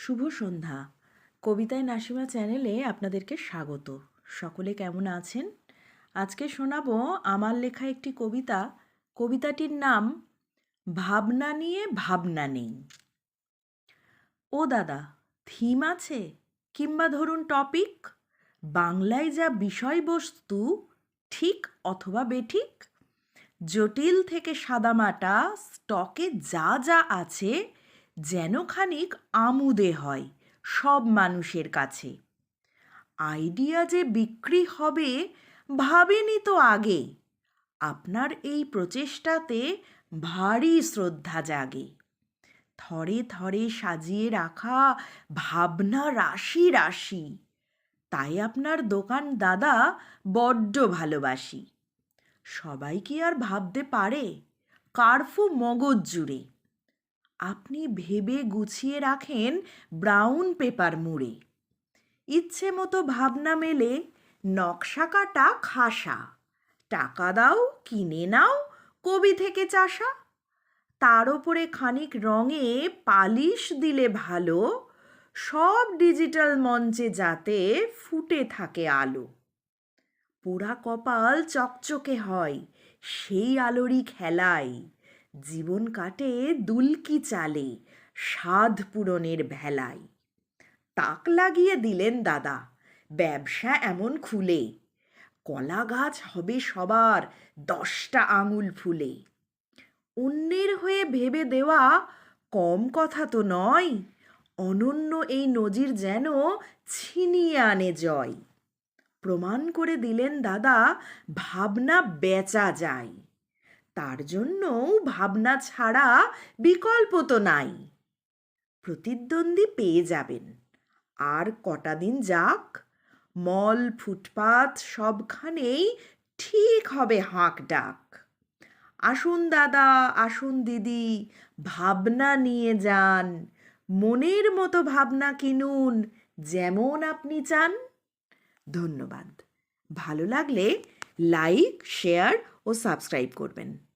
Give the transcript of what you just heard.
শুভ সন্ধ্যা। কবিতায় নাসিমা চ্যানেলে আপনাদেরকে স্বাগত। সকলে কেমন আছেন? আজকে শোনাবো আমার লেখা একটি কবিতা। কবিতাটির নাম, ভাবনা নিয়ে ভাবনা নেই। ও দাদা, থিম আছে? কিংবা ধরুন টপিক, বাংলায় যা বিষয়বস্তু, ঠিক অথবা বেঠিক? জটিল থেকে সাদামাটা স্টকে যা যা আছে যেন খানিক আমুদে হয় সব মানুষের কাছে। আইডিয়া যে বিক্রি হবে ভাবেনি তো আগে। আপনার এই প্রচেষ্টাতে ভারী শ্রদ্ধা জাগে। থরে থরে সাজিয়ে রাখা ভাবনা রাশি রাশি। তাই আপনার দোকান দাদা বড্ড ভালোবাসি। সবাই কি আর ভাবতে পারে? কারফু মগজ জুড়ে। আপনি ভেবে গুছিয়ে রাখেন ব্রাউন পেপার মুড়ে। ইচ্ছে মতো ভাবনা মেলে, নকশা কাটা খাসা। টাকা দাও, কিনে নাও, কবি থেকে চাষা। তার ওপরে খানিক রঙে পালিশ দিলে ভালো, সব ডিজিটাল মঞ্চে যাতে ফুটে থাকে আলো। পোড়া কপাল চকচকে হয়, সেই আলোরই খেলায়। জীবন কাটে দুলকি চালে, স্বাদ পূরণের ভেলায়। তাক লাগিয়ে দিলেন দাদা, ব্যবসা এমন খুলে, কলা গাছ হবে সবার দশটা আঙুল ফুলে। অন্যের হয়ে ভেবে দেওয়া কম কথা তো নয়, অনন্য এই নজির যেন ছিনিয়ে আনে জয়। প্রমাণ করে দিলেন দাদা, ভাবনা বেচা যায়। তার জন্যও ভাবনা ছাড়া বিকল্প তো নাই। প্রতিদ্বন্দ্বী পেয়ে যাবেন। আর কটা দিন যাক, মল, ফুটপাত সবখানেই ঠিক হবে হাঁক ডাক। আসুন দাদা, আসুন দিদি, ভাবনা নিয়ে যান, মনের মতো ভাবনা কিনুন, যেমন আপনি চান। ধন্যবাদ। ভালো লাগলে লাইক, শেয়ার ও সাবস্ক্রাইব করবেন।